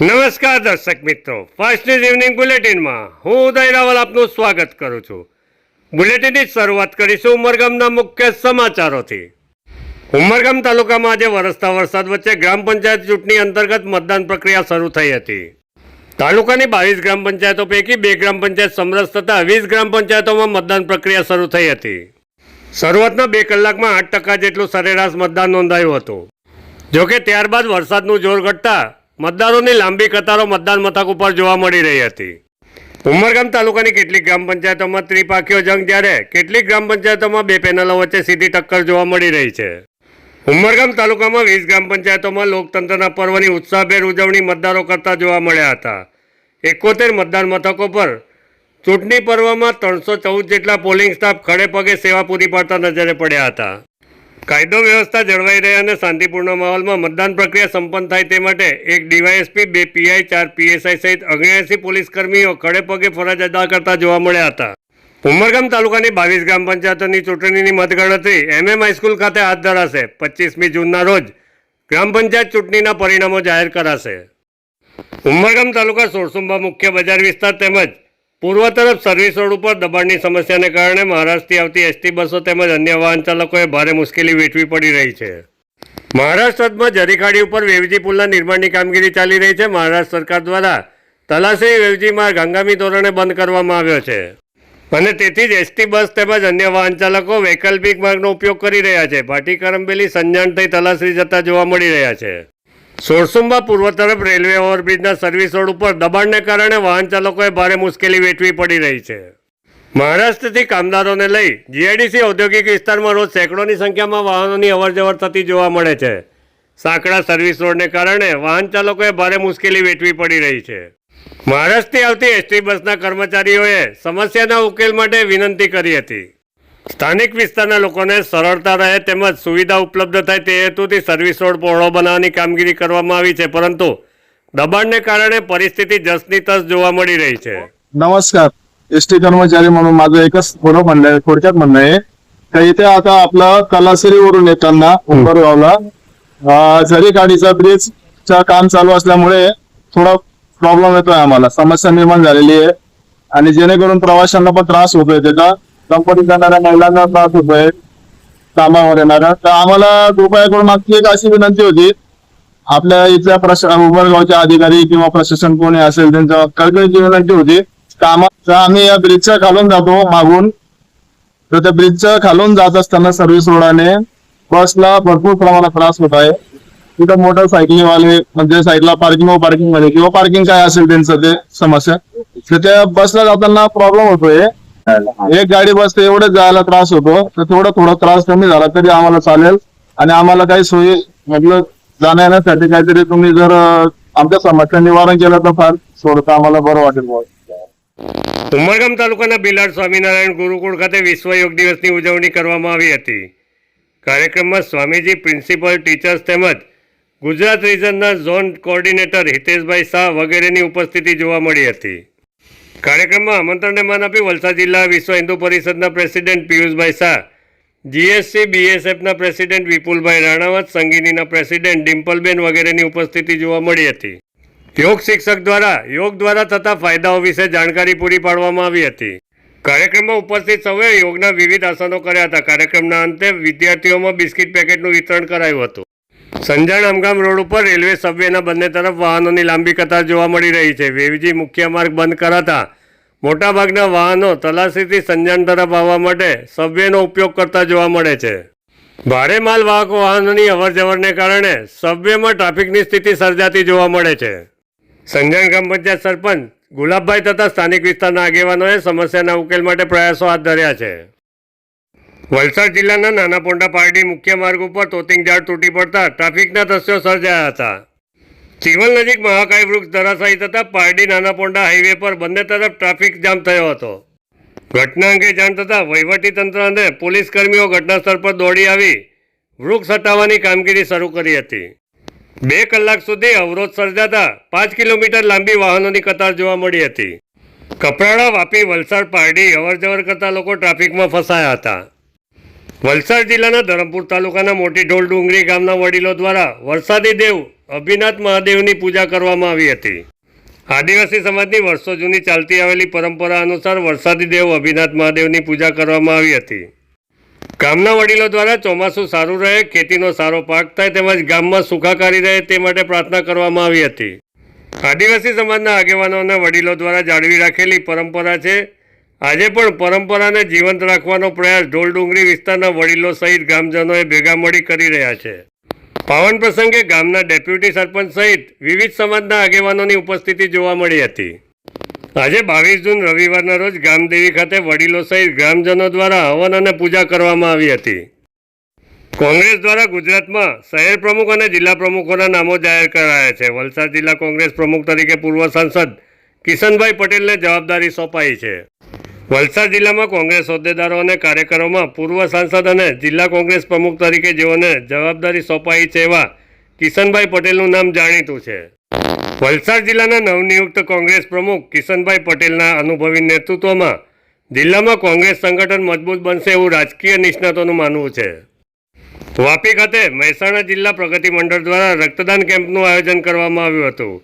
નમસ્કાર દર્શક મિત્રો. ફર્સ્ટ ન્યૂઝ ઇવનિંગ બુલેટિનમાં હું ઉદય રાવલ આપનું સ્વાગત કરું છું. બુલેટિનની શરૂઆત કરીશું ઉમરગામના મુખ્ય સમાચારોથી. ઉમરગામ તાલુકામાં આજે વરસતા વરસાદ વચ્ચે ગ્રામ પંચાયત ચૂંટણી અંતર્ગત મતદાન પ્રક્રિયા શરૂ થઈ હતી. તાલુકાની બાવીસ ગ્રામ પંચાયતો પૈકી બે ગ્રામ પંચાયત સમરસ થતાં વીસ ગ્રામ પંચાયતોમાં મતદાન પ્રક્રિયા શરૂ થઈ હતી. શરૂઆતના બે કલાકમાં આઠ ટકા જેટલું સરેરાશ મતદાન નોંધાયું હતું. જોકે ત્યારબાદ વરસાદનું જોર ઘટતા મતદારોની લાંબી કતારો મતદાન મથક ઉપર જોવા મળી રહી હતી. ઉમરગામ તાલુકાની કેટલીક ગ્રામ પંચાયતોમાં ત્રિપાખીઓ જંગ જ્યારે કેટલીક ગ્રામ પંચાયતોમાં બે પેનલો વચ્ચે સીધી ટક્કર જોવા મળી રહી છે. ઉમરગામ તાલુકામાં વીસ ગ્રામ પંચાયતોમાં લોકતંત્રના પર્વની ઉત્સાહભેર ઉજવણી મતદારો કરતા જોવા મળ્યા હતા. એકોતેર મતદાન મથકો પર ચૂંટણી પર્વમાં ત્રણસો ચૌદ જેટલા પોલિંગ સ્ટાફ ખડે પગે સેવા પૂરી પાડતા નજરે પડ્યા હતા. કાયદો વ્યવસ્થા જળવાઈ રહે અને શાંતિપૂર્ણ માહોલમાં મતદાન પ્રક્રિયા સંપન્ન થાય તે માટે એક ડીવાયએસપી, બે પીઆઈ, ચાર પીએસઆઈ સહિત ઓગણએંસી પોલીસ કર્મીઓ ખડે પગે ફરજ અદા કરતા જોવા મળ્યા હતા. ઉમરગામ તાલુકાની બાવીસ ગ્રામ પંચાયતોની ચૂંટણીની મતગણતરી એમએમ હાઈસ્કૂલ ખાતે હાથ ધરાશે. પચીસમી જૂનના રોજ ગ્રામ પંચાયત ચૂંટણીના પરિણામો જાહેર કરાશે. ઉમરગામ તાલુકા સોરસુંબા મુખ્ય બજાર વિસ્તાર તેમજ પૂર્વ તરફ સર્વિસ રોડ ઉપર દબાણની સમસ્યાને કારણે મહારાષ્ટ્રથી આવતી એસટી બસો તેમજ અન્ય વાહન ચાલકોએ ભારે મુશ્કેલી વેઠવી પડી રહી છે. મહારાષ્ટ્રમાં જરીખાડી ઉપર વેવજી પુલના નિર્માણની કામગીરી ચાલી રહી છે. મહારાષ્ટ્ર સરકાર દ્વારા તલાસી વેવજી માર્ગ હંગામી ધોરણે બંધ કરવામાં આવ્યો છે. અને તેથી જ એસટી બસ તેમજ અન્ય વાહન ચાલકો વૈકલ્પિક માર્ગનો ઉપયોગ કરી રહ્યા છે. ભાટી કરંબેલી સંજાણ થઈ તલાસરી જતા જોવા મળી રહ્યા છે. સોરસુંબા પૂર્વ તરફ રેલવે ઓવરબ્રિજના સર્વિસ રોડ ઉપર દબાણને કારણે વાહન ચાલકોએ ભારે મુશ્કેલી વેઠવી પડી રહી છે. મહારાષ્ટ્રથી કામદારોને લઈ જીઆઈડીસી ઔદ્યોગિક વિસ્તારમાં રોજ સેંકડોની સંખ્યામાં વાહનોની અવરજવર થતી જોવા મળે છે. સાંકડા સર્વિસ રોડને કારણે વાહન ચાલકોએ ભારે મુશ્કેલી વેઠવી પડી રહી છે. મહારાષ્ટ્રથી આવતી એસટી બસના કર્મચારીઓએ સમસ્યાના ઉકેલ માટે વિનંતી કરી હતી. સ્થાનિક વિસ્તારના લોકોને સરળતા રહે તેમજ સુવિધા ઉપલબ્ધ થાય તે હેતુથી સર્વિસ રોડ પહોળો બનાવવાની કામગીરી કરવામાં આવી છે પરંતુ દબાણને કારણે પરિસ્થિતિ જસની તસ જોવા મળી રહી છે नमस्कार एस टी कर्मचारी म्हणून माझं एकच थोडं म्हणणं आहे थोडक्यात म्हणणं आहे का इथे आता आपलं तलासरीवरून येताना उंबरगावला अं, झरी गाडीचा ब्रिजचं काम चालू असल्यामुळे थोडा प्रॉब्लेम येतोय आम्हाला समस्या निर्माण झालेली आहे आणि जेणेकरून प्रवाशांना पण त्रास होतोय त्याचा कंपनी जाणाऱ्या महिलांना त्रास होतोय कामावर येणाऱ्या तर आम्हाला कृपया मागची एक अशी विनंती होती. आपल्या इथल्या प्रशा उमरगावचे अधिकारी किंवा प्रशासन कोणी असेल त्यांच्या कळकळीची विनंती होती. कामाचा आम्ही या ब्रिजच्या खालून जातो मागून. तर त्या ब्रिजच्या खालून जात असताना सर्व्हिस रोडाने बसला भरपूर प्रमाणात त्रास होत आहे. तिथं मोटरसायकलीवाले म्हणजे साईडला पार्किंग पार्किंगमध्ये किंवा पार्किंग काय असेल त्यांचं ते समस्या. तर त्या बसला जाताना प्रॉब्लेम होतोय. एक गाडी बस तर एवढं जायला त्रास होतो तर तेवढा थोडा त्रास कमी झाला तरी आम्हाला चालेल आणि आम्हाला काही सोयी म्हटलं जाण्या येण्यासाठी काहीतरी तुम्ही जर अं, आमच्या समस्या निवारण केलं तर फार थोडं आम्हाला बरं वाटेल बुवा. ઉમરગામ તાલુકાના બિલાડ સ્વામિનારાયણ ગુરુકુળ ખાતે વિશ્વ યોગ દિવસની ઉજવણી કરવામાં આવી હતી કાર્યક્રમમાં સ્વામીજી પ્રિન્સિપલ ટીચર્સ તેમજ ગુજરાત રિજનના ઝોન કોઓર્ડિનેટર હિતેશભાઈ શાહ વગેરેની ઉપસ્થિતિ જોવા મળી હતી કાર્યક્રમમાં આમંત્રણને માન આપી વલસાડ જિલ્લા વિશ્વ હિન્દુ પરિષદના પ્રેસિડેન્ટ પિયુષભાઈ શાહ, જીએસસી, બીએસએફના પ્રેસિડેન્ટ વિપુલભાઈ રાણાવત, સંગીનીના પ્રેસિડેન્ટ ડિમ્પલબેન વગેરેની ઉપસ્થિતિ જોવા મળી હતી. યોગ શિક્ષક દ્વારા, યોગ દ્વારા થતા ફાયદાઓ વિશે જાણકારી પૂરી પાડવામાં આવી હતી. કાર્યક્રમમાં ઉપસ્થિત સૌએ યોગના વિવિધ આસનો કર્યા હતા. કાર્યક્રમના અંતે વિદ્યાર્થીઓમાં બિસ્કિટ પેકેટનું વિતરણ કરાયું હતું. સંજાણ આમગામ રોડ ઉપર રેલવે સબવેના બંને તરફ વાહનોની લાંબી કતાર જોવા મળી રહી છે. વેવજી મુખ્ય માર્ગ બંધ કરાતા મોટાભાગના વાહનો તલાસીથી સંજાણ તરફ આવવા માટે સબવેનો ઉપયોગ કરતા જોવા મળે છે. ભારે માલવાહક વાહનોની અવરજવરને કારણે સબવેમાં ટ્રાફિકની સ્થિતિ સર્જાતી જોવા મળે છે. સંજાણ ગ્રામ પંચાયત સરપંચ ગુલાબભાઈ તથા સ્થાનિક વિસ્તારના આગેવાનોએ સમસ્યાના ઉકેલ માટે પ્રયાસો હાથ ધર્યા છે. વલસાડ જિલ્લાના નાના પોંડા પારડી મુખ્ય માર્ગ ઉપર તોતિંગ ઝાડ તૂટી પડતા ટ્રાફિકના દ્રશ્યો સર્જાયા હતા. ચીવલ નજીક મહાકાય વૃક્ષ ધરાશાયી થતા પારડી નાના પોંડા હાઈવે પર બંને તરફ ટ્રાફિક જામ થયો હતો. ઘટના અંગે જાણ થતાં વહીવટીતંત્ર અને પોલીસ કર્મીઓ ઘટનાસ્થળ પર દોડી આવી વૃક્ષ હટાવવાની કામગીરી શરૂ કરી હતી. બે કલાક સુધી અવરોધ સર્જાતા પાંચ કિલોમીટર લાંબી વાહનોની કતાર જોવા મળી હતી. કપરાડા વાપી વલસાડ પારડી અવરજવર કરતા લોકો ટ્રાફિકમાં ફસાયા હતા. વલસાડ જિલ્લાના ધરમપુર તાલુકાના મોટી ઢોલ ડુંગરી ગામના વડીલો દ્વારા વરસાદી દેવ અભિનાથ મહાદેવની પૂજા કરવામાં આવી હતી. આદિવાસી સમાજની વર્ષો જૂની ચાલતી આવેલી પરંપરા અનુસાર વરસાદી દેવ અભિનાથ મહાદેવની પૂજા કરવામાં આવી હતી. ગામના વડીલો દ્વારા ચોમાસું સારું રહે, ખેતીનો સારો પાક થાય તેમજ ગામમાં સુખાકારી રહે તે માટે પ્રાર્થના કરવામાં આવી હતી. આદિવાસી સમાજના આગેવાનો અને વડીલો દ્વારા જાળવી રાખેલી પરંપરા છે આજે પણ પરંપરાને જીવંત રાખવાનો પ્રયાસ ઢોલ વિસ્તારના વડીલો સહિત ગામજનોએ ભેગા મળી કરી રહ્યા છે. પાવન પ્રસંગે ગામના ડેપ્યુટી સરપંચ સહિત વિવિધ સમાજના આગેવાનોની ઉપસ્થિતિ જોવા મળી હતી. આજે બાવીસ જૂન રવિવારના રોજ ગામદેવી ખાતે વડીલો સહિત ગ્રામજનો દ્વારા હવન અને પૂજા કરવામાં આવી હતી. કોંગ્રેસ દ્વારા ગુજરાતમાં શહેર પ્રમુખ અને જિલ્લા પ્રમુખોના નામો જાહેર કરાયા છે. વલસાડ જિલ્લા કોંગ્રેસ પ્રમુખ તરીકે પૂર્વ સાંસદ કિશનભાઈ પટેલને જવાબદારી સોંપાઈ છે. વલસાડ જિલ્લામાં કોંગ્રેસ હોદ્દેદારો અને કાર્યકરોમાં પૂર્વ સાંસદ અને જિલ્લા કોંગ્રેસ પ્રમુખ તરીકે જેઓને જવાબદારી સોંપાઈ છે એવા કિશનભાઈ પટેલનું નામ જાણીતું છે. વલસાડ જિલ્લાના નવનિયુક્ત કોંગ્રેસ પ્રમુખ કિશનભાઈ પટેલના અનુભવી નેતૃત્વમાં જિલ્લામાં કોંગ્રેસ સંગઠન મજબૂત બનશે એવું રાજકીય નિષ્ણાતોનું માનવું છે. વાપી ખાતે મહેસાણા જિલ્લા પ્રગતિ મંડળ દ્વારા રક્તદાન કેમ્પનું આયોજન કરવામાં આવ્યું હતું.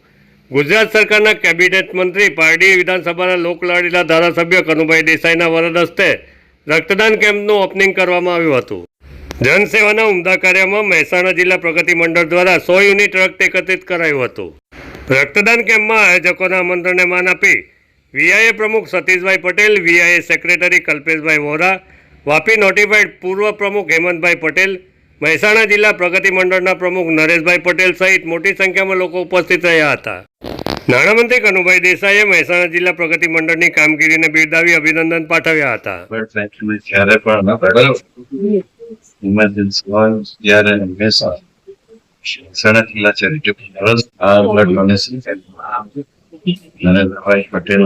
ગુજરાત સરકારના કેબિનેટ મંત્રી પારડી વિધાનસભાના લોકલાડીલા ધારાસભ્ય કનુભાઈ દેસાઈના વરદ હસ્તે રક્તદાન કેમ્પનું ઓપનિંગ કરવામાં આવ્યું હતું. જનસેવાના ઉમદા કાર્યમાં મહેસાણા જિલ્લા પ્રગતિ મંડળ દ્વારા સો યુનિટ રક્ત એકત્રિત કરાયું હતું. રક્તદાન કેમ્પમાં આયોજકોના આમંત્રણને માન આપી વીઆઈએ પ્રમુખ Satishbhai Patel, VIA secretary Kalpeshbhai Vora, Vapi notified પૂર્વ પ્રમુખ હેમંતભાઈ પટેલ, મહેસાણા જિલ્લા પ્રગતિ મંડળના પ્રમુખ નરેશભાઈ પટેલ સહિત મોટી સંખ્યામાં લોકો ઉપસ્થિત રહ્યા હતા. નાણામંત્રી કનુભાઈ દેસાઈએ મહેસાણા જિલ્લા પ્રગતિ મંડળની કામગીરીને બિરદાવી અભિનંદન પાઠવ્યા હતા. પટેલ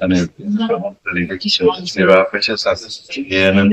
અને સેવા આપે છે. સાથે આનંદ